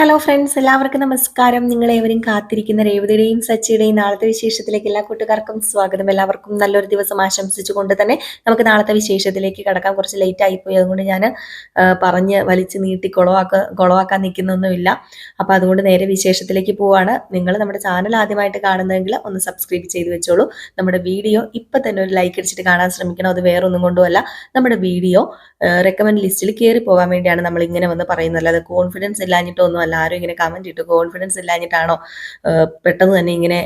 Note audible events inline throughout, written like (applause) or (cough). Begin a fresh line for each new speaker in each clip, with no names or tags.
Hello friends എല്ലാവർക്കും നമസ്കാരം. നിങ്ങളേവരും കാത്തിരിക്കുന്ന രേവതിയുടെയും സച്ചിയുടെയും നാളത്തെ വിശേഷത്തിലേക്ക് എല്ലാ കൂട്ടുകാർക്കും സ്വാഗതം. എല്ലാവർക്കും നല്ലൊരു ദിവസം ആശംസിച്ചുകൊണ്ട് തന്നെ നമുക്ക് നാളത്തെ വിശേഷത്തിലേക്ക് കടക്കാൻ കുറച്ച് ലേറ്റ് ആയിപ്പോയി. അതുകൊണ്ട് ഞാൻ പറഞ്ഞ് വലിച്ച് നീട്ടി കുളവാക്ക കുളവാക്കാൻ നിൽക്കുന്നൊന്നുമില്ല. അപ്പോൾ അതുകൊണ്ട് നേരെ വിശേഷത്തിലേക്ക് പോവാണ്. നിങ്ങൾ നമ്മുടെ ചാനൽ ആദ്യമായിട്ട് കാണുന്നതെങ്കിൽ ഒന്ന് സബ്സ്ക്രൈബ് ചെയ്ത് വെച്ചോളൂ. നമ്മുടെ വീഡിയോ ഇപ്പം തന്നെ ഒരു ലൈക്ക് അടിച്ചിട്ട് കാണാൻ ശ്രമിക്കണം. അത് വേറെ ഒന്നും കൊണ്ടുമല്ല. നമ്മുടെ വീഡിയോ റെക്കമെൻഡ് ലിസ്റ്റിൽ കയറി പോകാൻ വേണ്ടിയാണ് നമ്മൾ ഇങ്ങനെ വന്ന് പറയുന്നത്. അല്ലാതെ കോൺഫിഡൻസ് ഇല്ലാഞ്ഞിട്ടൊന്നും അല്ല ഇങ്ങനെ കമന്റ് ഇട്ടു കോൺഫിഡൻസ് ഇല്ലാഞ്ഞിട്ടാണോ പെട്ടെന്ന് തന്നെ ഇങ്ങനെ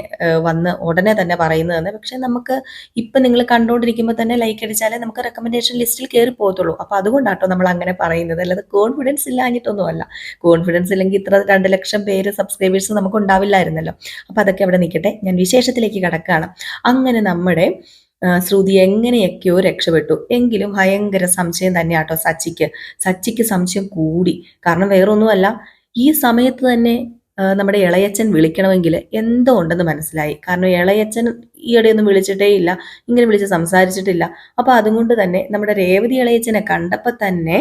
വന്ന് ഉടനെ തന്നെ പറയുന്നതെന്ന്. പക്ഷേ നമുക്ക് ഇപ്പം നിങ്ങൾ കണ്ടുകൊണ്ടിരിക്കുമ്പോൾ തന്നെ ലൈക്ക് അടിച്ചാലേ നമുക്ക് റെക്കമെൻഡേഷൻ ലിസ്റ്റിൽ കയറി പോകത്തുള്ളൂ. അപ്പോൾ അതുകൊണ്ടാട്ടോ നമ്മൾ അങ്ങനെ പറയുന്നത്. അല്ലാതെ കോൺഫിഡൻസ് ഇല്ലാഞ്ഞിട്ടൊന്നും അല്ല കോൺഫിഡൻസ് ഇല്ലെങ്കിൽ ഇത്ര രണ്ട് ലക്ഷം പേര് സബ്സ്ക്രൈബേഴ്സ് നമുക്ക് ഉണ്ടാവില്ലായിരുന്നല്ലോ. അപ്പോൾ അതൊക്കെ അവിടെ നിൽക്കട്ടെ. ഞാൻ വിശേഷത്തിലേക്ക് കടക്കുകയാണ്. അങ്ങനെ നമ്മുടെ ശ്രുതി എങ്ങനെയൊക്കെയോ രക്ഷപ്പെട്ടു. എങ്കിലും ഭയങ്കര സംശയം തന്നെയാട്ടോ സച്ചിക്ക്. സച്ചിക്ക് സംശയം കൂടി. കാരണം വേറൊന്നുമല്ല ഈ സമയത്ത് തന്നെ നമ്മുടെ ഇളയച്ചൻ വിളിക്കണമെങ്കിൽ എന്തോ ഉണ്ടെന്ന് മനസ്സിലായി. കാരണം ഇളയച്ചൻ ഈയിടെയൊന്നും വിളിച്ചിട്ടേ ഇല്ല ഇങ്ങനെ വിളിച്ച് സംസാരിച്ചിട്ടില്ല. അപ്പൊ അതുകൊണ്ട് തന്നെ നമ്മുടെ രേവതി ഇളയച്ചനെ കണ്ടപ്പോൾ തന്നെ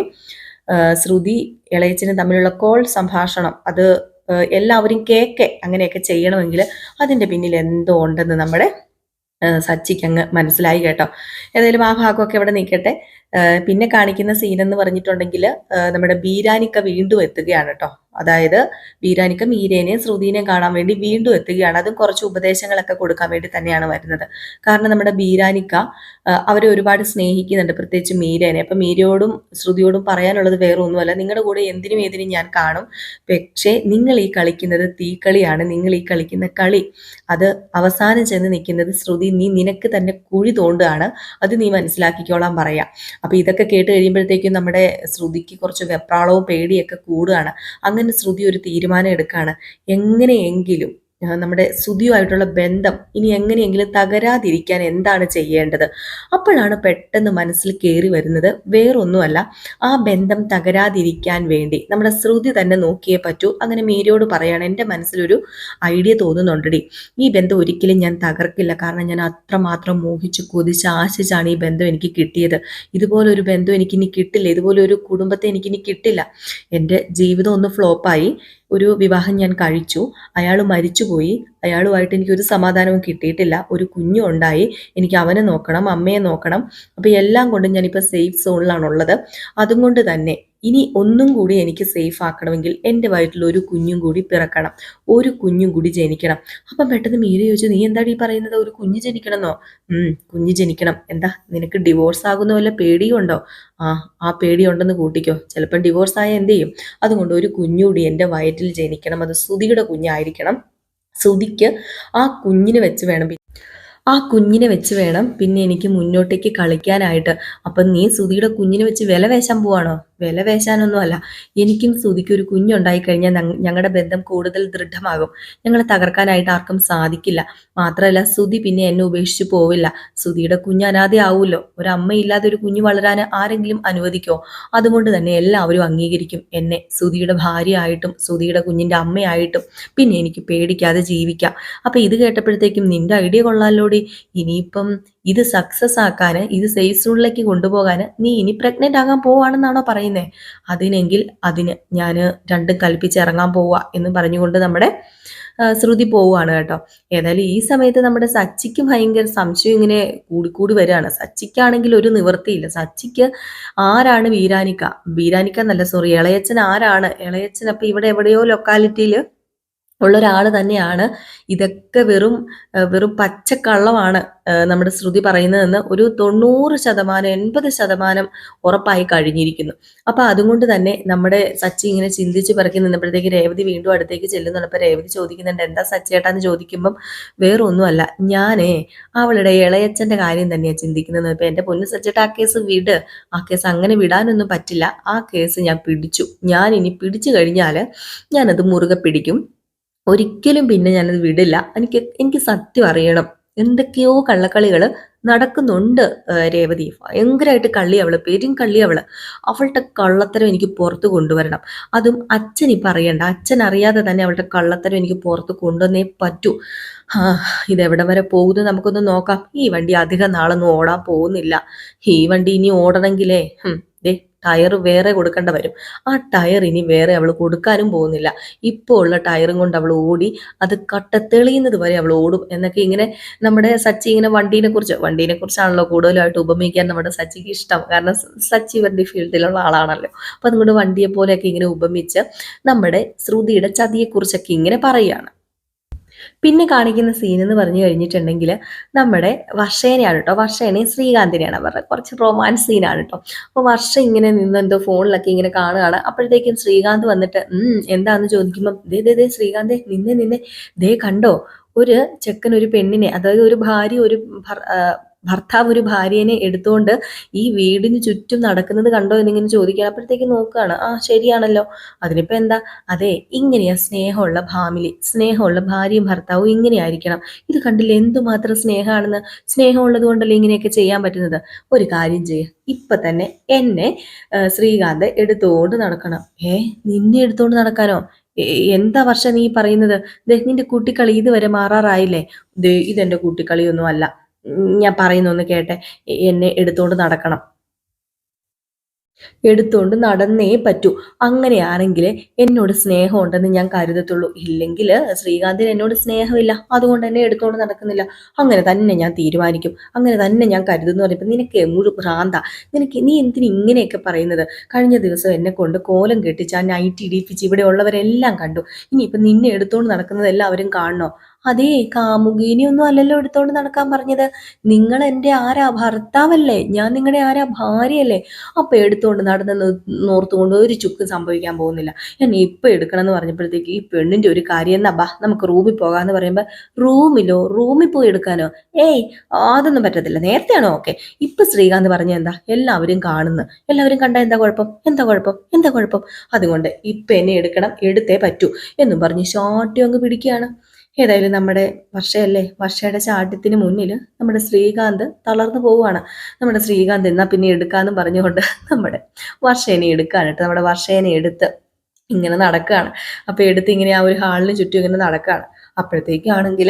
ശ്രുതി ഇളയച്ചനും തമ്മിലുള്ള കോൾ സംഭാഷണം അത് എല്ലാവരും കേക്കെ അങ്ങനെയൊക്കെ ചെയ്യണമെങ്കിൽ അതിന്റെ പിന്നിൽ എന്തോ ഉണ്ടെന്ന് നമ്മുടെ സച്ചിക്ക് അങ്ങ് മനസ്സിലായി കേട്ടോ. ഏതായാലും ആ ഭാഗമൊക്കെ ഇവിടെ നിൽക്കട്ടെ. പിന്നെ കാണിക്കുന്ന സീൻ എന്ന് പറഞ്ഞിട്ടുണ്ടെങ്കിൽ നമ്മുടെ ബീരാനിക്ക വീണ്ടും എത്തുകയാണ് കേട്ടോ. അതായത് വീരാനിക്കും ഈരേനെയും ശ്രുതിനെയും കാണാൻ വേണ്ടി വീണ്ടും എത്തുകയാണ്. അതും കുറച്ച് ഉപദേശങ്ങളൊക്കെ കൊടുക്കാൻ വേണ്ടി തന്നെയാണ് വരുന്നത്. കാരണം നമ്മുടെ ബീരാനിക്ക അവരെ ഒരുപാട് സ്നേഹിക്കുന്നുണ്ട് പ്രത്യേകിച്ച് മീരേനെ. അപ്പൊ മീരയോടും ശ്രുതിയോടും പറയാനുള്ളത് വേറെ ഒന്നുമല്ല നിങ്ങളുടെ കൂടെ എന്തിനും ഏതിനും ഞാൻ കാണും. പക്ഷേ നിങ്ങൾ ഈ കളിക്കുന്നത് തീക്കളിയാണ്. നിങ്ങൾ ഈ കളിക്കുന്ന കളി അത് അവസാനം ചെന്ന് നിൽക്കുന്നത് ശ്രുതി നീ നിനക്ക് തന്നെ കുഴി തോണ്ടുകയാണ്. അത് നീ മനസ്സിലാക്കിക്കോളാൻ പറയാം. അപ്പൊ ഇതൊക്കെ കേട്ട് കഴിയുമ്പോഴത്തേക്കും നമ്മുടെ ശ്രുതിക്ക് കുറച്ച് വെപ്രാളവും പേടിയൊക്കെ കൂടുകയാണ്. അങ്ങനെ ശ്രുതി ഒരു തീരുമാനം എടുക്കുകയാണ് എങ്ങനെയെങ്കിലും നമ്മുടെ സുതിയുമായിട്ടുള്ള ബന്ധം ഇനി എങ്ങനെയെങ്കിലും തകരാതിരിക്കാൻ എന്താണ് ചെയ്യേണ്ടത്? അപ്പോഴാണ് പെട്ടെന്ന് മനസ്സിൽ കയറി വരുന്നത് വേറൊന്നുമല്ല ആ ബന്ധം തകരാതിരിക്കാൻ വേണ്ടി. നമ്മുടെ ശ്രുതി തന്നെ നോക്കിയേ പറ്റൂ. അങ്ങനെ മീരയോട് പറയാണ് എന്റെ മനസ്സിലൊരു ഐഡിയ തോന്നുന്നുണ്ടടി. ഈ ബന്ധം ഒരിക്കലും ഞാൻ തകർക്കില്ല. കാരണം ഞാൻ അത്രമാത്രം മോഹിച്ച് കൊതിച്ച് ആശിച്ചാണ് ഈ ബന്ധം എനിക്ക് കിട്ടിയത്. ഇതുപോലൊരു ബന്ധം എനിക്കിനി കിട്ടില്ല. ഇതുപോലൊരു കുടുംബത്തെ എനിക്കിനി കിട്ടില്ല. എന്റെ ജീവിതം ഒന്ന് ഫ്ലോപ്പായി. ഒരു വിവാഹം ഞാൻ കഴിച്ചു. അയാൾ മരിച്ചുപോയി. അയാളുമായിട്ട് എനിക്കൊരു സമാധാനവും കിട്ടിയിട്ടില്ല. ഒരു കുഞ്ഞു ഉണ്ടായി. എനിക്ക് അവനെ നോക്കണം അമ്മയെ നോക്കണം. അപ്പോൾ എല്ലാം കൊണ്ടും ഞാനിപ്പോൾ സേഫ് സോണിലാണുള്ളത്. അതുകൊണ്ട് തന്നെ ഇനി ഒന്നും കൂടി എനിക്ക് സേഫ് ആക്കണമെങ്കിൽ എന്റെ വയറ്റിൽ ഒരു കുഞ്ഞും കൂടി പിറക്കണം. ഒരു കുഞ്ഞും കൂടി ജനിക്കണം. അപ്പം പെട്ടെന്ന് മീര ചോദിച്ചു നീ എന്താണ് ഈ പറയുന്നത്? ഒരു കുഞ്ഞ് ജനിക്കണമെന്നോ? കുഞ്ഞ് ജനിക്കണം. എന്താ നിനക്ക് ഡിവോഴ്സ് ആകുന്ന വല്ല പേടിയുണ്ടോ? ആ ആ പേടിയുണ്ടെന്ന് കൂട്ടിക്കോ. ചിലപ്പം ഡിവോഴ്സ് ആയ എന്ത് ചെയ്യും? അതുകൊണ്ട് ഒരു കുഞ്ഞുകൂടി എന്റെ വയറ്റിൽ ജനിക്കണം. അത് സുതിയുടെ കുഞ്ഞായിരിക്കണം. സുതിക്ക് ആ കുഞ്ഞിനെ വെച്ച് വേണം. ആ കുഞ്ഞിനെ വെച്ച് വേണം പിന്നെ എനിക്ക് മുന്നോട്ടേക്ക് കളിക്കാനായിട്ട്. അപ്പം നീ ശ്രുതിയുടെ കുഞ്ഞിനെ വെച്ച് വില വേശാൻ പോവാണോ? വില വേശാനൊന്നുമല്ല. എനിക്കും സുധിക്ക് ഒരു കുഞ്ഞുണ്ടായി കഴിഞ്ഞാൽ ഞങ്ങളുടെ ബന്ധം കൂടുതൽ ദൃഢമാകും. ഞങ്ങളെ തകർക്കാനായിട്ട് ആർക്കും സാധിക്കില്ല. മാത്രമല്ല സുധി പിന്നെ എന്നെ ഉപേക്ഷിച്ച് പോവില്ല. സുധിയുടെ കുഞ്ഞ് അനാഥ ആവുമല്ലോ. ഒരു അമ്മയില്ലാതെ ഒരു കുഞ്ഞ് വളരാൻ ആരെങ്കിലും അനുവദിക്കോ? അതുകൊണ്ട് തന്നെ എല്ലാവരും അംഗീകരിക്കും എന്നെ. സുധിയുടെ ഭാര്യയായിട്ടും സുധിയുടെ കുഞ്ഞിന്റെ അമ്മയായിട്ടും. പിന്നെ എനിക്ക് പേടിക്കാതെ ജീവിക്കാം. അപ്പൊ ഇത് കേട്ടപ്പോഴത്തേക്കും നിന്റെ ഐഡിയ കൊള്ളാലോടി. ഇനിയിപ്പം ഇത് സക്സസ് ആക്കാൻ ഇത് സേഫ് സോണിലേക്ക് കൊണ്ടുപോകാൻ നീ ഇനി പ്രഗ്നന്റ് ആകാൻ പോവാണെന്നാണോ പറയുന്നത് അതിനെങ്കിൽ അതിന് ഞാൻ രണ്ടും കൽപ്പിച്ച് ഇറങ്ങാൻ പോവുക എന്ന് പറഞ്ഞുകൊണ്ട് നമ്മുടെ ശ്രുതി പോവുകയാണ് കേട്ടോ. ഏതായാലും ഈ സമയത്ത് നമ്മുടെ സച്ചിക്ക് ഭയങ്കര സംശയം ഇങ്ങനെ കൂടിക്കൂടി വരികയാണ്. സച്ചിക്കാണെങ്കിൽ ഒരു നിവൃത്തിയില്ല. സച്ചിക്ക് ആരാണ് വീരാനിക്ക? വീരാനിക്ക എന്നല്ല സോറി ഇളയച്ചൻ ആരാണ്? ഇളയച്ചൻ അപ്പൊ ഇവിടെ എവിടെയോ ലൊക്കാലിറ്റിയിൽ ഉള്ള ഒരാൾ തന്നെയാണ്. ഇതൊക്കെ വെറും വെറും പച്ചക്കള്ളമാണ് നമ്മുടെ ശ്രുതി പറയുന്നതെന്ന് ഒരു തൊണ്ണൂറ് ശതമാനം എൺപത് ശതമാനം ഉറപ്പായി കഴിഞ്ഞിരിക്കുന്നു. അപ്പൊ അതുകൊണ്ട് തന്നെ നമ്മുടെ സച്ചി ഇങ്ങനെ ചിന്തിച്ച് പറക്കി നിന്നപ്പോഴത്തേക്ക് രേവതി വീണ്ടും അടുത്തേക്ക് ചെല്ലുന്നുണ്ട്. അപ്പൊ രേവതി ചോദിക്കുന്നുണ്ട് എന്താ സച്ചി സച്ചേട്ടാന്ന് ചോദിക്കുമ്പം വേറൊന്നുമല്ല. ഞാനേ അവളുടെ ഇളയച്ചന്റെ കാര്യം തന്നെയാണ് ചിന്തിക്കുന്നത്. ഇപ്പൊ എന്റെ പൊന്നു സച്ചിട്ട് ആ കേസ് വിട്. ആ കേസ് അങ്ങനെ വിടാനൊന്നും പറ്റില്ല. ആ കേസ് ഞാൻ പിടിച്ചു. ഞാൻ ഇനി പിടിച്ചു കഴിഞ്ഞാൽ ഞാനത് മുറുകെ പിടിക്കും. ഒരിക്കലും പിന്നെ ഞാനത് വിടില്ല. എനിക്ക് എനിക്ക് സത്യം അറിയണം. എന്തൊക്കെയോ കള്ളക്കളികൾ നടക്കുന്നുണ്ട് രേവതി. ഭയങ്കരമായിട്ട് കള്ളി അവൾ പെരും കള്ളി അവൾ അവളുടെ കള്ളത്തരം എനിക്ക് പുറത്ത് കൊണ്ടുവരണം. അതും അച്ഛൻ ഇപ്പം അറിയണ്ട അച്ഛൻ അറിയാതെ തന്നെ അവളുടെ കള്ളത്തരം എനിക്ക് പുറത്ത് കൊണ്ടുവന്നേ പറ്റൂ. ഇതെവിടെ വരെ പോകുന്നു നമുക്കൊന്ന് നോക്കാം. ഈ വണ്ടി അധികം നാളൊന്നും ഓടാൻ പോകുന്നില്ല. ഈ വണ്ടി ഇനി ഓടണമെങ്കിലേ ടയർ വേറെ കൊടുക്കേണ്ട വരും. ആ ടയർ ഇനി വേറെ അവൾ കൊടുക്കാനും പോകുന്നില്ല. ഇപ്പോൾ ഉള്ള ടയറും കൊണ്ട് അവൾ ഓടി അത് കട്ടത്തെളിയുന്നത് വരെ അവൾ ഓടും. എന്നൊക്കെ ഇങ്ങനെ നമ്മുടെ സച്ചി ഇങ്ങനെ വണ്ടീനെ കുറിച്ച് വണ്ടീനെ കുറിച്ചാണല്ലോ കൂടുതലായിട്ട് ഉപമിക്കാൻ നമ്മുടെ സച്ചിക്ക് ഇഷ്ടം. കാരണം സച്ചി വണ്ടി ഫീൽഡിലുള്ള ആളാണല്ലോ. അപ്പൊ അതുകൊണ്ട് വണ്ടിയെ പോലെയൊക്കെ ഇങ്ങനെ ഉപമിച്ച് നമ്മുടെ ശ്രുതിയുടെ ചതിയെക്കുറിച്ചൊക്കെ ഇങ്ങനെ പറയുകയാണ്. പിന്നെ കാണിക്കുന്ന സീൻ എന്ന് പറഞ്ഞു കഴിഞ്ഞിട്ടുണ്ടെങ്കിൽ നമ്മുടെ വർഷേനെയാണ് കേട്ടോ വർഷേനെയും ശ്രീകാന്തിനെയാണ് അവരുടെ കുറച്ച് റൊമാൻസ് സീനാണ് കേട്ടോ അപ്പോൾ വർഷ ഇങ്ങനെ നിന്ന് എന്തോ ഫോണിലൊക്കെ ഇങ്ങനെ കാണുകയാണ്. അപ്പോഴത്തേക്കും ശ്രീകാന്ത് വന്നിട്ട് എന്താണെന്ന് ചോദിക്കുമ്പോൾ ദേ ദേ ദേ ശ്രീകാന്തേ നിന്നെ നിന്നെ ദേ കണ്ടോ? ഒരു ചെക്കൻ ഒരു പെണ്ണിനെ അതായത് ഒരു ഭാര്യ ഒരു ഭർത്താവ് ഒരു ഭാര്യനെ എടുത്തുകൊണ്ട് ഈ വീടിന് ചുറ്റും നടക്കുന്നത് കണ്ടോ എന്നിങ്ങനെ ചോദിക്കാൻ അപ്പോഴത്തേക്ക് നോക്കുകയാണ്. ആ ശരിയാണല്ലോ. അതിനിപ്പോൾ എന്താ? അതെ ഇങ്ങനെയാ സ്നേഹമുള്ള ഫാമിലി സ്നേഹമുള്ള ഭാര്യയും ഭർത്താവും ഇങ്ങനെയായിരിക്കണം. ഇത് കണ്ടില്ലേ എന്തുമാത്രം സ്നേഹമാണെന്ന്? സ്നേഹമുള്ളത് കൊണ്ടല്ലേ ഇങ്ങനെയൊക്കെ ചെയ്യാൻ പറ്റുന്നത്? ഒരു കാര്യം ചെയ്യ. ഇപ്പം തന്നെ എന്നെ ശ്രീകാന്ത് എടുത്തുകൊണ്ട് നടക്കണം. ഏ നിന്നെ എടുത്തുകൊണ്ട് നടക്കാനോ? എന്താ വർഷം നീ പറയുന്നത്? നിന്റെ കുട്ടിക്കളി ഇതുവരെ മാറാറായില്ലേ? ഇതെന്റെ കുട്ടിക്കളിയൊന്നും അല്ല. ഞാൻ പറയുന്നൊന്ന് കേട്ടെ. എന്നെ എടുത്തുകൊണ്ട് നടക്കണം. എടുത്തുകൊണ്ട് നടന്നേ പറ്റൂ. അങ്ങനെയാണെങ്കിൽ എന്നോട് സ്നേഹം ഉണ്ടെന്ന് ഞാൻ കരുതത്തുള്ളൂ. ഇല്ലെങ്കിൽ ശ്രീകാന്തിന് എന്നോട് സ്നേഹമില്ല. അതുകൊണ്ട് തന്നെ എടുത്തുകൊണ്ട് നടക്കുന്നില്ല. അങ്ങനെ തന്നെ ഞാൻ തീരുമാനിക്കും. അങ്ങനെ തന്നെ ഞാൻ കരുതുന്നു പറയുമ്പോൾ നിനക്ക് മുഴു ഭ്രാന്ത? നിനക്ക് നീ എന്തിന് ഇങ്ങനെയൊക്കെ പറയുന്നത്? കഴിഞ്ഞ ദിവസം എന്നെ കൊണ്ട് കോലം കെട്ടിച്ച് ആ നൈറ്റ് ഇടിപ്പിച്ച് ഇവിടെ ഉള്ളവരെല്ലാം കണ്ടു. ഇനിയിപ്പം നിന്നെ എടുത്തുകൊണ്ട് നടക്കുന്നത് എല്ലാവരും കാണണോ? അതേ കാമുകീനിയൊന്നും അല്ലല്ലോ എടുത്തോണ്ട് നടക്കാൻ പറഞ്ഞത്. നിങ്ങൾ എന്റെ ആരാ? ഭർത്താവല്ലേ? ഞാൻ നിങ്ങളുടെ ആരാ? ഭാര്യയല്ലേ? അപ്പൊ എടുത്തുകൊണ്ട് നടന്ന് നോർത്തുകൊണ്ട് ഒരു ചുക്ക് സംഭവിക്കാൻ പോകുന്നില്ല. ഞാൻ ഇപ്പൊ എടുക്കണം എന്ന് പറഞ്ഞപ്പോഴത്തേക്ക് ഈ പെണ്ണിന്റെ ഒരു കാര്യം എന്നാ ബാ നമുക്ക് റൂമിൽ പോകാന്ന് പറയുമ്പോൾ റൂമിലോ? റൂമിൽ പോയി എടുക്കാനോ? ഏയ് അതൊന്നും പറ്റത്തില്ല. നേരത്തെയാണോ? ഓക്കെ. ഇപ്പൊ ശ്രീകാന്ത് പറഞ്ഞ എന്താ? എല്ലാവരും കാണുന്നു. എല്ലാവരും കണ്ട എന്താ കുഴപ്പം? എന്താ കുഴപ്പം? എന്താ കുഴപ്പം? അതുകൊണ്ട് ഇപ്പൊ എന്നെ എടുക്കണം എടുത്തേ പറ്റൂ എന്നും പറഞ്ഞ് ഷോട്ടി അങ്ങ് പിടിക്കുകയാണ്. ഏതായാലും നമ്മുടെ വർഷയല്ലേ? വർഷയുടെ ചാട്ടത്തിന് മുന്നിൽ നമ്മുടെ ശ്രീകാന്ത് തളർന്നു പോവുകയാണ്. നമ്മുടെ ശ്രീകാന്ത് എന്നാൽ പിന്നെ എടുക്കാന്ന് പറഞ്ഞുകൊണ്ട് നമ്മുടെ വർഷേനെ എടുക്കാനിട്ട് നമ്മുടെ വർഷേനെ എടുത്ത് ഇങ്ങനെ നടക്കുകയാണ്. അപ്പൊ എടുത്ത് ഇങ്ങനെ ആ ഒരു ഹാളിന് ചുറ്റും ഇങ്ങനെ നടക്കുകയാണ്. അപ്പോഴത്തേക്കാണെങ്കിൽ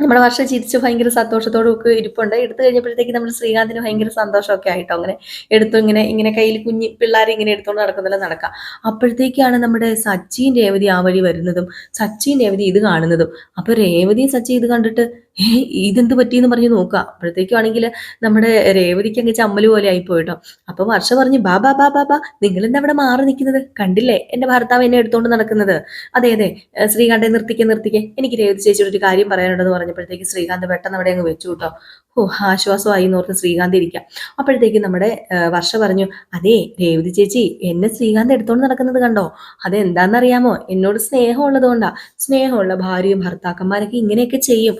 നമ്മുടെ വർഷം ചിരിച്ച് ഭയങ്കര സന്തോഷത്തോടും ഒക്കെ ഇരിപ്പുണ്ട്. എടുത്തു കഴിഞ്ഞപ്പോഴത്തേക്ക് നമ്മുടെ ശ്രീകാന്തിന് ഭയങ്കര സന്തോഷമൊക്കെ ആയിട്ടോ അങ്ങനെ എടുത്തു ഇങ്ങനെ ഇങ്ങനെ കയ്യിൽ കുഞ്ഞി പിള്ളേരെ ഇങ്ങനെ എടുത്തുകൊണ്ട് നടക്കുന്നില്ല നടക്കാം. അപ്പോഴത്തേക്കാണ് നമ്മുടെ സച്ചിൻ രേവതി ആ വഴി വരുന്നതും സച്ചിൻ രേവതി ഇത് കാണുന്നതും. അപ്പൊ രേവതി സച്ചി ഇത് കണ്ടിട്ട് (laughs) ഇതെന്ത് പറ്റിയെന്ന് പറഞ്ഞ് നോക്കുക. അപ്പോഴത്തേക്കും ആണെങ്കിൽ നമ്മുടെ രേവതിക്ക് അങ്ങ് ചമ്മൽ പോലെ ആയിപ്പോയി കേട്ടോ അപ്പൊ വർഷ പറഞ്ഞു ബാ ബാ ബാ ബാ നിങ്ങൾ എന്താ അവിടെ മാറി നിൽക്കുന്നത്? കണ്ടില്ലേ? എന്റെ ഭർത്താവ് എന്നെ എടുത്തോണ്ട് നടക്കുന്നത്. അതെ അതെ ശ്രീകാന്തെ നിർത്തിക്കെ നിർത്തിക്കെ. എനിക്ക് രേവതി ചേച്ചിയുടെ ഒരു കാര്യം പറയാനുണ്ടെന്ന് പറഞ്ഞപ്പോഴത്തേക്ക് ശ്രീകാന്ത് പെട്ടെന്ന് അവിടെ അങ്ങ് വെച്ചു കേട്ടോ. ഓ ആശ്വാസമായി എന്ന് ഓർത്ത് ശ്രീകാന്ത് ഇരിക്കാം. അപ്പോഴത്തേക്ക് നമ്മുടെ വർഷ പറഞ്ഞു അതെ രേവതി ചേച്ചി എന്നെ ശ്രീകാന്ത് എടുത്തോണ്ട് നടക്കുന്നത് കണ്ടോ? അതെന്താണെന്നറിയാമോ? എന്നോട് സ്നേഹമുള്ളത് കൊണ്ടാ സ്നേഹമുള്ള ഭാര്യയും ഭർത്താക്കന്മാരൊക്കെ ഇങ്ങനെയൊക്കെ ചെയ്യും.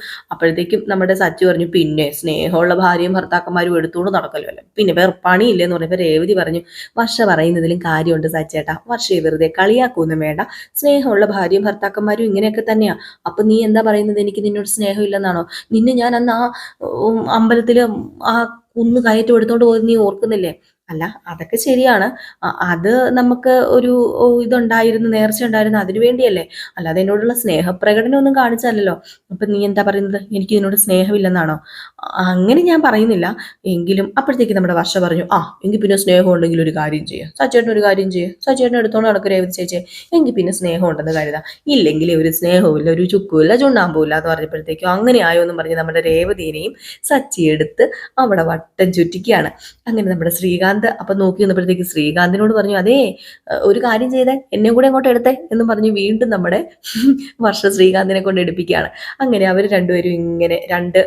അപ്പോഴത്തേക്കും നമ്മുടെ സച്ചു പറഞ്ഞു പിന്നെ സ്നേഹമുള്ള ഭാര്യയും ഭർത്താക്കന്മാരും എടുത്തുകൊണ്ട് നടക്കല്ലോ അല്ലേ പിന്നെ വേറെ പണിയില്ലെന്ന് പറഞ്ഞപ്പോൾ രേവതി പറഞ്ഞു വർഷ പറയുന്നതിലും കാര്യമുണ്ട് സച്ചേട്ടാ. വർഷയെ വെറുതെ കളിയാക്കൊന്നും വേണ്ട. സ്നേഹമുള്ള ഭാര്യയും ഭർത്താക്കന്മാരും ഇങ്ങനെയൊക്കെ തന്നെയാണ് അപ്പൊ നീ എന്താ പറയുന്നത്? എനിക്ക് നിന്നോട് സ്നേഹമില്ലെന്നാണോ നിന്നെ ഞാൻ അന്ന് ആ അമ്പലത്തിൽ ആ കുന്ന് കയറ്റം എടുത്തോണ്ട് പോയി നീ ഓർക്കുന്നില്ലേ? അല്ല അതൊക്കെ ശരിയാണ്. അത് നമുക്ക് ഒരു ഇതുണ്ടായിരുന്നു നേർച്ച ഉണ്ടായിരുന്നു അതിനു വേണ്ടിയല്ലേ? അല്ലാതെ എന്നോടുള്ള സ്നേഹപ്രകടനം ഒന്നും കാണിച്ചല്ലോ അപ്പൊ നീ എന്താ പറയുന്നത്? എനിക്ക് ഇതിനോട് സ്നേഹമില്ലെന്നാണോ? അങ്ങനെ ഞാൻ പറയുന്നില്ല. എങ്കിലും അപ്പോഴത്തേക്ക് നമ്മുടെ വർഷ പറഞ്ഞു ആ എങ്കിൽ പിന്നെ സ്നേഹം ഉണ്ടെങ്കിൽ ഒരു കാര്യം ചെയ്യാം. സച്ചേട്ടൻ ഒരു കാര്യം ചെയ്യുക സച്ചേട്ടൻ എടുത്തോണ്ട് നടക്കും രേവതി ചേച്ചി എങ്കിൽ പിന്നെ സ്നേഹം ഉണ്ടെന്ന് കരുതാം. ഇല്ലെങ്കിൽ ഒരു സ്നേഹവും ഒരു ചുക്കുമില്ല ചുണ്ണാമ്പും ഇല്ല എന്ന് പറഞ്ഞപ്പോഴത്തേക്കും അങ്ങനെ ആയോ എന്ന് പറഞ്ഞ് നമ്മുടെ രേവതിനെയും സച്ചി എടുത്ത് അവിടെ വട്ടം ചുറ്റിക്കുകയാണ് അങ്ങനെ നമ്മുടെ ശ്രീകാന്ത് അപ്പൊ നോക്കി നിന്നപ്പോഴത്തേക്ക് ശ്രീകാന്തിനോട് പറഞ്ഞു അതേ ഒരു കാര്യം ചെയ്തേ എന്നെ കൂടെ അങ്ങോട്ട് എടുത്തേ എന്ന് പറഞ്ഞു വീണ്ടും നമ്മുടെ വർഷ ശ്രീകാന്തിനെ കൊണ്ട് എടുപ്പിക്കുകയാണ്. അങ്ങനെ അവർ രണ്ടുപേരും ഇങ്ങനെ രണ്ട്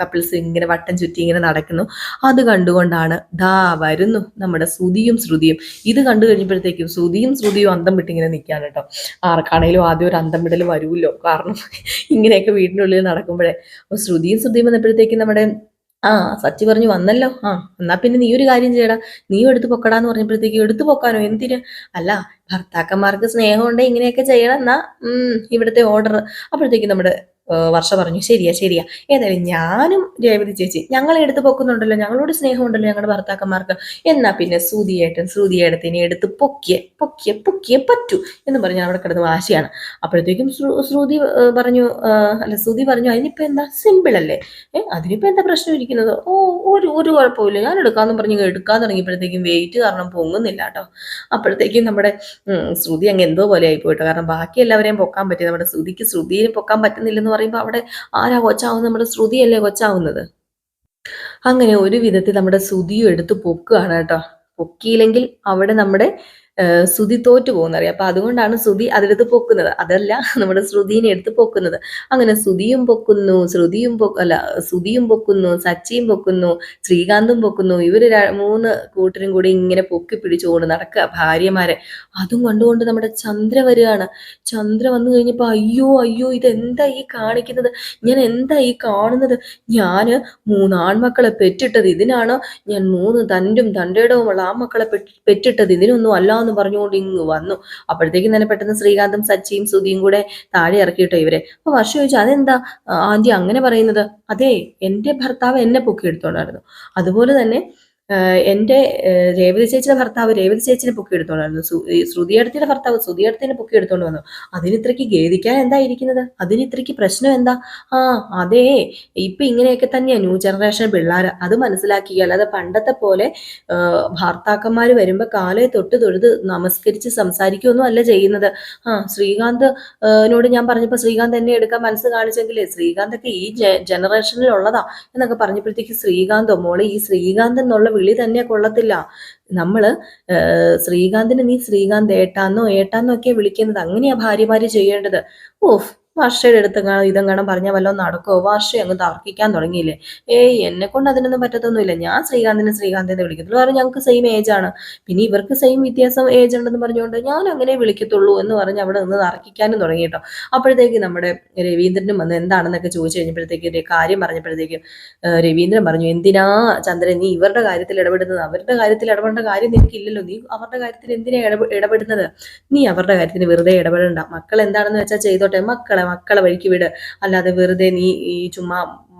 കപ്പിൾസ് ഇങ്ങനെ വട്ടം ചുറ്റി ഇങ്ങനെ നടക്കുന്നു. അത് കണ്ടുകൊണ്ടാണ് ദാ വരുന്നു നമ്മുടെ ശ്രുതിയും ശ്രുതിയും. ഇത് കണ്ടു കഴിഞ്ഞപ്പോഴത്തേക്കും ശ്രുതിയും ശ്രുതിയും അന്തം വിട്ടിങ്ങനെ നിൽക്കുകയാണ് കേട്ടോ. ആർക്കാണേലും ആദ്യം ഒരു അന്തം വിടൽ വരുമല്ലോ. കാരണം ഇങ്ങനെയൊക്കെ വീടിനുള്ളിൽ നടക്കുമ്പോഴേ. അപ്പൊ ശ്രുതിയും ശ്രുതിയും വന്നപ്പോഴത്തേക്കും നമ്മുടെ ആ സച്ചി പറഞ്ഞു വന്നല്ലോ. ആ എന്നാ പിന്നെ നീ ഒരു കാര്യം ചെയ്യടാ. നീ എടുത്തു പൊക്കടാന്ന് പറഞ്ഞപ്പോഴത്തേക്ക് എടുത്തു പൊക്കാനോ? എന്തിന്? അല്ല ഭർത്താക്കന്മാർക്ക് സ്നേഹമുണ്ട് ഇങ്ങനെയൊക്കെ ചെയ്യണം. എന്നാ ഇവിടുത്തെ ഓർഡർ അപ്പോഴത്തേക്ക് നമ്മുടെ വർഷ പറഞ്ഞു. ശരിയാ ശരിയാ. ഏതായാലും ഞാനും രേവതി ചേച്ചി ഞങ്ങളെ എടുത്തു പൊക്കുന്നുണ്ടല്ലോ. ഞങ്ങളോട് സ്നേഹമുണ്ടല്ലോ ഞങ്ങളുടെ ഭർത്താക്കന്മാർക്ക്. എന്നാ പിന്നെ ശ്രുതിയേട്ടൻ സൂതിയേട്ടത്തിനെ എടുത്ത് പൊക്കിയെ പൊക്കിയെ പൊക്കിയെ പറ്റൂ എന്ന് പറഞ്ഞു അവിടെ കിടന്ന് വാശിയാണ്. അപ്പോഴത്തേക്കും ശ്രു- ശ്രുതി പറഞ്ഞു അല്ല ശ്രുതി പറഞ്ഞു അതിനിപ്പോ എന്താ? സിമ്പിൾ അല്ലേ? ഏ അതിനിപ്പോ എന്താ പ്രശ്നം ഇരിക്കുന്നത്? ഓ ഒരു ഒരു കുഴപ്പമില്ല ഞാൻ എടുക്കാന്ന് പറഞ്ഞു എടുക്കാൻ തുടങ്ങിയപ്പോഴത്തേക്കും വെയിറ്റ് കാരണം പൊങ്ങുന്നില്ല കേട്ടോ. അപ്പോഴത്തേക്കും നമ്മുടെ ശ്രുതി അങ്ങ് എന്തോ പോലെ ആയിപ്പോയിട്ടോ കാരണം ബാക്കി എല്ലാവരെയും പൊക്കാൻ പറ്റി. നമ്മുടെ ശ്രുതിക്ക് ശ്രുതിയെ പൊക്കാൻ പറ്റുന്നില്ലെന്ന് പറയുമ്പോൾ അവിടെ ആരാ കൊച്ചാവുന്നത്? നമ്മുടെ ശ്രുതിയല്ലേ കൊച്ചാവുന്നത്? അങ്ങനെ ഒരു വിധത്തിൽ നമ്മുടെ ശ്രുതിയും എടുത്ത് പൊക്കുകയാണ് കേട്ടോ. പൊക്കിയില്ലെങ്കിൽ അവിടെ നമ്മുടെ ശ്രുതി തോറ്റു പോകുന്നറിയാം. അപ്പൊ അതുകൊണ്ടാണ് ശ്രുതി അതിലെടുത്ത് പൊക്കുന്നത്. അതല്ല നമ്മുടെ ശ്രുതിനെ എടുത്ത് പൊക്കുന്നത്. അങ്ങനെ ശ്രുതിയും പൊക്കുന്നു ശ്രുതിയും അല്ല ശ്രുതിയും പൊക്കുന്നു സച്ചിയും പൊക്കുന്നു ശ്രീകാന്തും പൊക്കുന്നു. ഇവർ മൂന്ന് കൂട്ടരും കൂടി ഇങ്ങനെ പൊക്കി പിടിച്ചുകൊണ്ട് നടക്കുക ഭാര്യമാരെ. അതും കണ്ടുകൊണ്ട് നമ്മുടെ ചന്ദ്ര വരികയാണ്. ചന്ദ്ര വന്നു കഴിഞ്ഞപ്പോ അയ്യോ അയ്യോ ഇതെന്താ ഈ കാണിക്കുന്നത്? ഞാൻ എന്താ ഈ കാണുന്നത്? ഞാൻ മൂന്ന് ആൺമക്കളെ പെറ്റിട്ടത് ഇതിനാണ്. ഞാൻ മൂന്ന് തന്റെ തണ്ടയിടവുമുള്ള ആ മക്കളെ പെറ്റ്- പെറ്റിട്ടത് ഇതിനൊന്നും അല്ല എന്ന് പറഞ്ഞുകൊണ്ട് ഇങ്ങ് വന്നു. അപ്പോഴത്തേക്കും തന്നെ പെട്ടെന്ന് ശ്രീകാന്തും സച്ചിയും സുധിയും കൂടെ താഴെ ഇറക്കിയിട്ടോ ഇവരെ. അപ്പൊ വർഷ ചോദിച്ചു അതെന്താ ആന്റി അങ്ങനെ പറയുന്നത്? അതെ എന്റെ ഭർത്താവ് എന്നെ പൊക്കിയെടുത്തോണ്ടായിരുന്നു. അതുപോലെ തന്നെ ആ, രേവതി ചേച്ചിയുടെ ഭർത്താവ് രേവതി ചേച്ചിനെ പൊക്കി എടുത്തോണ്ടായിരുന്നു. ശ്രുതി ശ്രുതിയടത്തിന്റെ ഭർത്താവ് ശ്രുതിയടത്തിനെ പൊക്കിയെടുത്തോണ്ട് വന്നു. അതിന് ഇത്രയ്ക്ക് ഖേദിക്കാൻ എന്താ ഇരിക്കുന്നത്? അതിന് ഇത്രയ്ക്ക് പ്രശ്നം എന്താ? ആ അതേ ഇപ്പൊ ഇങ്ങനെയൊക്കെ തന്നെയാ ന്യൂ ജനറേഷൻ പിള്ളേർ അത് മനസ്സിലാക്കി അല്ലാതെ പണ്ടത്തെ പോലെ ഭർത്താക്കന്മാർ വരുമ്പോ കാലെ തൊട്ട് തൊഴുത് നമസ്കരിച്ച് സംസാരിക്കുകയൊന്നും അല്ല ചെയ്യുന്നത്. ആ ശ്രീകാന്ത് നോട് ഞാൻ പറഞ്ഞപ്പോ ശ്രീകാന്ത് എന്നെ എടുക്കാൻ മനസ്സ് കാണിച്ചെങ്കിലേ ശ്രീകാന്ത് ഒക്കെ ഈ ജനറേഷനിലുള്ളതാ എന്നൊക്കെ പറഞ്ഞപ്പോഴത്തേക്ക് ശ്രീകാന്തോ മോളെ ഈ ശ്രീകാന്ത് എന്നുള്ള വിളി തന്നെ കൊള്ളത്തില്ല. നമ്മൾ ആ, ശ്രീകാന്തിന് നീ ശ്രീകാന്ത് ഏട്ടാന്നോ ഏട്ടാന്നോ ഒക്കെ വിളിക്കുന്നത് അങ്ങനെയാ ഭാര്യമാര് ചെയ്യേണ്ടത്. ഓഫ് വർഷയുടെ അടുത്ത് ഇതെങ്ങാനും പറഞ്ഞാൽ വല്ലതും നടക്കുമോ വർഷ അങ്ങ് തർക്കിക്കാൻ തുടങ്ങിയില്ലേ? ഏയ് എന്നെ കൊണ്ട് അതിനൊന്നും പറ്റത്തൊന്നുമില്ല. ഞാൻ ശ്രീകാന്തിനെ ശ്രീകാന്തിനെ വിളിക്കത്തുള്ളൂ. കാരണം ഞങ്ങൾക്ക് സെയിം ഏജ് ആണ്. പിന്നെ ഇവർക്ക് സെയിം വ്യത്യാസം ഏജ് ഉണ്ടെന്ന് പറഞ്ഞുകൊണ്ട് ഞാൻ അങ്ങനെ വിളിക്കത്തുള്ളൂ എന്ന് പറഞ്ഞ് അവിടെ നിന്ന് തർക്കിക്കാനും തുടങ്ങി കേട്ടോ. അപ്പോഴത്തേക്ക് നമ്മുടെ രവീന്ദ്രനും വന്ന് എന്താണെന്നൊക്കെ ചോദിച്ചു കഴിഞ്ഞപ്പോഴത്തേക്ക് കാര്യം പറഞ്ഞപ്പോഴത്തേക്കും രവീന്ദ്രൻ പറഞ്ഞു എന്തിനാ ചന്ദ്രൻ നീ ഇവരുടെ കാര്യത്തിൽ ഇടപെടുന്നത്? അവരുടെ കാര്യത്തിൽ ഇടപെടേണ്ട കാര്യം നിനക്കില്ലല്ലോ. നീ അവരുടെ കാര്യത്തിൽ എന്തിനാ ഇടപെടുന്നത്? നീ അവരുടെ കാര്യത്തിന് വെറുതെ ഇടപെടണ്ട. മക്കൾ എന്താണെന്ന് വെച്ചാൽ ചെയ്തോട്ടെ. മക്കളെ മക്കളെ വഴിക്ക് വിട്. അല്ലാതെ വെറുതെ നീ ഈ ചുമ്മാ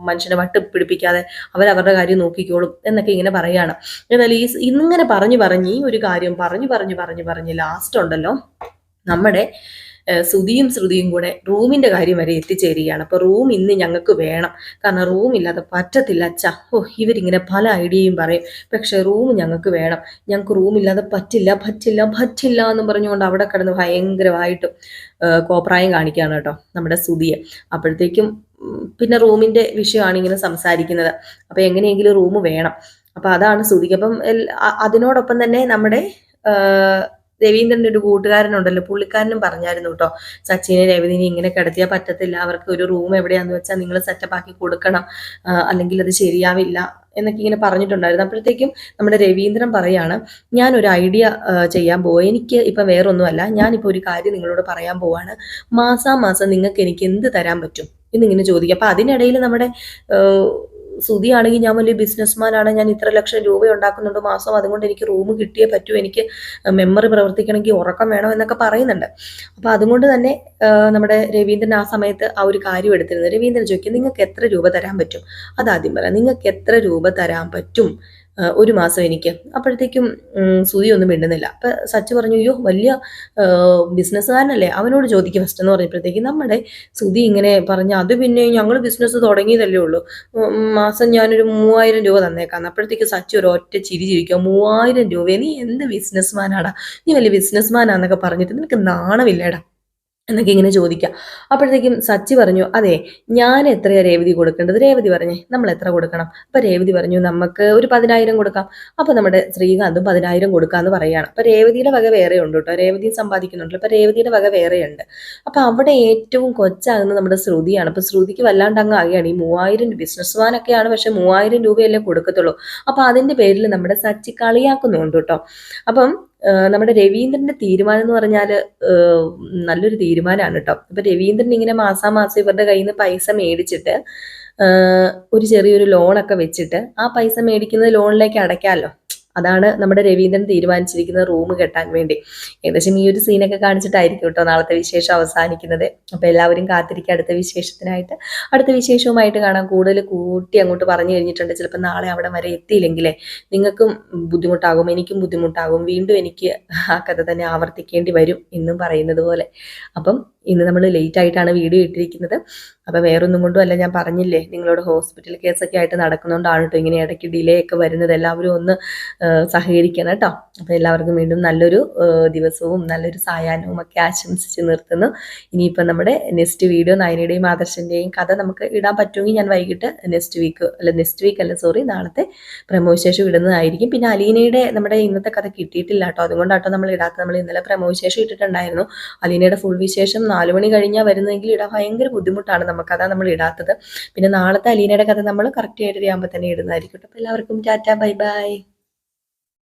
മനുഷ്യനെ വട്ട് പിടിപ്പിക്കാതെ അവരവരുടെ കാര്യം നോക്കിക്കോളും എന്നൊക്കെ ഇങ്ങനെ പറയാണ്. എന്നാൽ ഈ ഇങ്ങനെ പറഞ്ഞു പറഞ്ഞ് ഈ ഒരു കാര്യം പറഞ്ഞു പറഞ്ഞു പറഞ്ഞു പറഞ്ഞ് ലാസ്റ്റ് ഉണ്ടല്ലോ. നമ്മുടെ സുധിയും ശ്രുതിയും കൂടെ റൂമിന്റെ കാര്യം വരെ എത്തിച്ചേരുകയാണ്. അപ്പോൾ റൂം ഇന്ന് ഞങ്ങൾക്ക് വേണം. കാരണം റൂം ഇല്ലാതെ പറ്റത്തില്ല. അച്ഛ ഓ ഇവരിങ്ങനെ പല ഐഡിയയും പറയും. പക്ഷേ റൂം ഞങ്ങൾക്ക് വേണം. ഞങ്ങൾക്ക് റൂമില്ലാതെ പറ്റില്ല പറ്റില്ല പറ്റില്ല എന്ന് പറഞ്ഞുകൊണ്ട് അവിടെ കിടന്ന് ഭയങ്കരമായിട്ട് കോപ്രായം കാണിക്കുകയാണ് കേട്ടോ നമ്മുടെ സുധിയെ അപ്പോഴത്തേക്കും പിന്നെ റൂമിന്റെ വിഷയമാണ് ഇങ്ങനെ സംസാരിക്കുന്നത്. അപ്പൊ എങ്ങനെയെങ്കിലും റൂം വേണം. അപ്പൊ അതാണ് സുധിക്ക് അപ്പം അതിനോടൊപ്പം തന്നെ നമ്മുടെ ആഹ്, രവീന്ദ്രന്റെ ഒരു കൂട്ടുകാരനുണ്ടല്ലോ പുള്ളിക്കാരനും പറഞ്ഞായിരുന്നു കേട്ടോ സച്ചിനെ രവീന്ദ്രനെ ഇങ്ങനെ കിടത്തിയാൽ പറ്റത്തില്ല അവർക്ക് ഒരു റൂം എവിടെയാന്ന് വെച്ചാൽ നിങ്ങൾ സെറ്റപ്പ് ആക്കി കൊടുക്കണം അല്ലെങ്കിൽ അത് ശരിയാവില്ല എന്നൊക്കെ ഇങ്ങനെ പറഞ്ഞിട്ടുണ്ടായിരുന്നു. അപ്പോഴത്തേക്കും നമ്മുടെ രവീന്ദ്രൻ പറയാണ് ഞാൻ ഒരു ഐഡിയ ചെയ്യാൻ പോവാ. എനിക്ക് ഇപ്പം വേറൊന്നുമല്ല ഞാനിപ്പോൾ ഒരു കാര്യം നിങ്ങളോട് പറയാൻ പോവാണ്. മാസാമാസം നിങ്ങൾക്ക് എനിക്ക് എന്ത് തരാൻ പറ്റും? എന്നിങ്ങനെ ചോദിക്കും. അപ്പം അതിനിടയിൽ നമ്മുടെ ആഹ്, സുധിയാണെങ്കിൽ ഞാൻ വലിയ ബിസിനസ്മാൻ ആണ് ഞാൻ ഇത്ര ലക്ഷം രൂപ ഉണ്ടാക്കുന്നുണ്ട്. മാസം അതുകൊണ്ട് എനിക്ക് റൂം കിട്ടിയേ പറ്റൂ. എനിക്ക് മെമ്മറി പ്രവർത്തിക്കണമെങ്കിൽ ഉറക്കം വേണം എന്നൊക്കെ പറയുന്നുണ്ട്. അപ്പൊ അതുകൊണ്ട് തന്നെ നമ്മുടെ രവീന്ദ്രൻ ആ സമയത്ത് ആ ഒരു കാര്യം എടുത്തിരുന്നു. രവീന്ദ്രൻ ചോദിക്കും നിങ്ങൾക്ക് എത്ര രൂപ തരാൻ പറ്റും? അതാദ്യം പറയാം നിങ്ങൾക്ക് എത്ര രൂപ തരാൻ പറ്റും? ഒരു മാസം എനിക്ക്. അപ്പോഴത്തേക്കും സുതിയൊന്നും മിണ്ടുന്നില്ല. അപ്പൊ സച്ചു പറഞ്ഞു അയ്യോ വലിയ ബിസിനസ്സുകാരനല്ലേ? അവനോട് ചോദിക്കും ഫസ്റ്റ് എന്ന് പറഞ്ഞപ്പോഴത്തേക്ക് നമ്മുടെ സുതി ഇങ്ങനെ പറഞ്ഞ അത് പിന്നെ ഞങ്ങൾ ബിസിനസ് തുടങ്ങിയതല്ലേ ഉള്ളൂ. മാസം ഞാനൊരു മൂവായിരം രൂപ തന്നേക്കാം അപ്പോഴത്തേക്ക് സച്ചു ഒരു ഒറ്റ ചിരി ചിരിക്കുക മൂവായിരം രൂപ നീ എന്ത് ബിസിനസ്മാനാടാ നീ വലിയ ബിസിനസ്മാനാന്നൊക്കെ പറഞ്ഞിട്ട് നിനക്ക് നാണമില്ലേടാ? എന്നൊക്കെ ഇങ്ങനെ ചോദിക്കാം അപ്പോഴത്തേക്കും സച്ചി പറഞ്ഞു അതെ ഞാൻ എത്രയാ രേവതി കൊടുക്കേണ്ടത്? രേവതി പറഞ്ഞേ നമ്മൾ എത്ര കൊടുക്കണം? അപ്പൊ രേവതി പറഞ്ഞു നമുക്ക് ഒരു പതിനായിരം കൊടുക്കാം. അപ്പൊ നമ്മുടെ ശ്രീകാന്തും പതിനായിരം കൊടുക്കാന്ന് പറയാണ് അപ്പൊ രേവതിയുടെ വക വേറെ ഉണ്ട് കേട്ടോ. രേവതി സമ്പാദിക്കുന്നുണ്ടല്ലോ അപ്പൊ രേവതിയുടെ വക വേറെ ഉണ്ട്. അപ്പൊ അവിടെ ഏറ്റവും കൊച്ചാകുന്നത് നമ്മുടെ ശ്രുതിയാണ്. അപ്പൊ ശ്രുതിക്ക് വല്ലാണ്ട് അങ്ങ് ആകുകയാണ് ഈ മൂവായിരം ബിസിനസ്മാനൊക്കെയാണ് പക്ഷേ മൂവായിരം രൂപയല്ലേ കൊടുക്കത്തുള്ളൂ. അപ്പൊ അതിന്റെ പേരിൽ നമ്മുടെ സച്ചി കളിയാക്കുന്നുണ്ട് കേട്ടോ. അപ്പം നമ്മുടെ രവീന്ദ്രന്റെ തീരുമാനം എന്ന് പറഞ്ഞാൽ നല്ലൊരു തീരുമാനമാണ് കേട്ടോ അപ്പൊ രവീന്ദ്രൻ ഇങ്ങനെ മാസാമാസം ഇവരുടെ കയ്യിൽ നിന്ന് പൈസ മേടിച്ചിട്ട് ഒരു ചെറിയൊരു ലോണൊക്കെ വെച്ചിട്ട് ആ പൈസ മേടിക്കുന്നത് ലോണിലേക്ക് അടയ്ക്കാമല്ലോ അതാണ് നമ്മുടെ രവീന്ദ്രൻ തീരുമാനിച്ചിരിക്കുന്ന റൂം കെട്ടാൻ വേണ്ടി. ഏകദേശം ഈ ഒരു സീനൊക്കെ കാണിച്ചിട്ടായിരിക്കും കേട്ടോ നാളത്തെ വിശേഷം അവസാനിക്കുന്നത്. അപ്പോൾ എല്ലാവരും കാത്തിരിക്കുക അടുത്ത വിശേഷത്തിനായിട്ട്. അടുത്ത വിശേഷവുമായിട്ട് കാണാം. കൂടുതൽ കൂട്ടി അങ്ങോട്ട് പറഞ്ഞു കഴിഞ്ഞിട്ടുണ്ട്. ചിലപ്പോൾ നാളെ അവിടെ വരെ എത്തിയില്ലെങ്കിലേ നിങ്ങൾക്കും ബുദ്ധിമുട്ടാകും എനിക്കും ബുദ്ധിമുട്ടാകും. വീണ്ടും എനിക്ക് ആ കഥ തന്നെ ആവർത്തിക്കേണ്ടി വരും എന്നും പറയുന്നത് പോലെ. അപ്പം ഇന്ന് നമ്മൾ ലേറ്റ് ആയിട്ടാണ് വീഡിയോ ഇട്ടിരിക്കുന്നത്. അപ്പോൾ വേറൊന്നും കൊണ്ടും അല്ല ഞാൻ പറഞ്ഞില്ലേ നിങ്ങളോട് ഹോസ്പിറ്റൽ കേസൊക്കെ ആയിട്ട് നടക്കുന്നതുകൊണ്ടാണ് കേട്ടോ ഇങ്ങനെ ഇടയ്ക്ക് ഡിലേ ഒക്കെ വരുന്നത്. എല്ലാവരും ഒന്ന് സഹകരിക്കണം കേട്ടോ അപ്പോൾ എല്ലാവർക്കും വീണ്ടും നല്ലൊരു ദിവസവും നല്ലൊരു സായാഹ്നവും ഒക്കെ ആശംസിച്ച് നിർത്തുന്നു. ഇനിയിപ്പോൾ നമ്മുടെ നെക്സ്റ്റ് വീഡിയോ നയനയുടെയും ആദർശന്റെയും കഥ നമുക്ക് ഇടാൻ പറ്റുമെങ്കിൽ ഞാൻ വൈകിട്ട് നെക്സ്റ്റ് വീക്ക് അല്ല നെക്സ്റ്റ് വീക്ക് അല്ല സോറി നാളത്തെ പ്രമോശേഷം ഇടുന്നതായിരിക്കും. പിന്നെ അലീനയുടെ നമ്മുടെ ഇന്നത്തെ കഥ കിട്ടിയിട്ടില്ല കേട്ടോ അതുകൊണ്ടാട്ടോ നമ്മൾ ഇടാത്ത നമ്മൾ ഇന്നലെ പ്രമോശേഷം ഇട്ടിട്ടുണ്ടായിരുന്നു. അലീനയുടെ ഫുൾ വിശേഷം നാല് മണി കഴിഞ്ഞാൽ വരുന്നതെങ്കിൽ ഇടാൻ ഭയങ്കര ബുദ്ധിമുട്ടാണ് നമുക്ക്. അതാ നമ്മൾ ഇടാത്തത്. പിന്നെ നാളത്തെ അലീനയുടെ കഥ നമ്മൾ കറക്റ്റ് ഏഴരയാകുമ്പോൾ തന്നെ ഇടുന്നതായിരിക്കും അപ്പോൾ എല്ലാവർക്കും ടാറ്റ ബൈ ബൈ.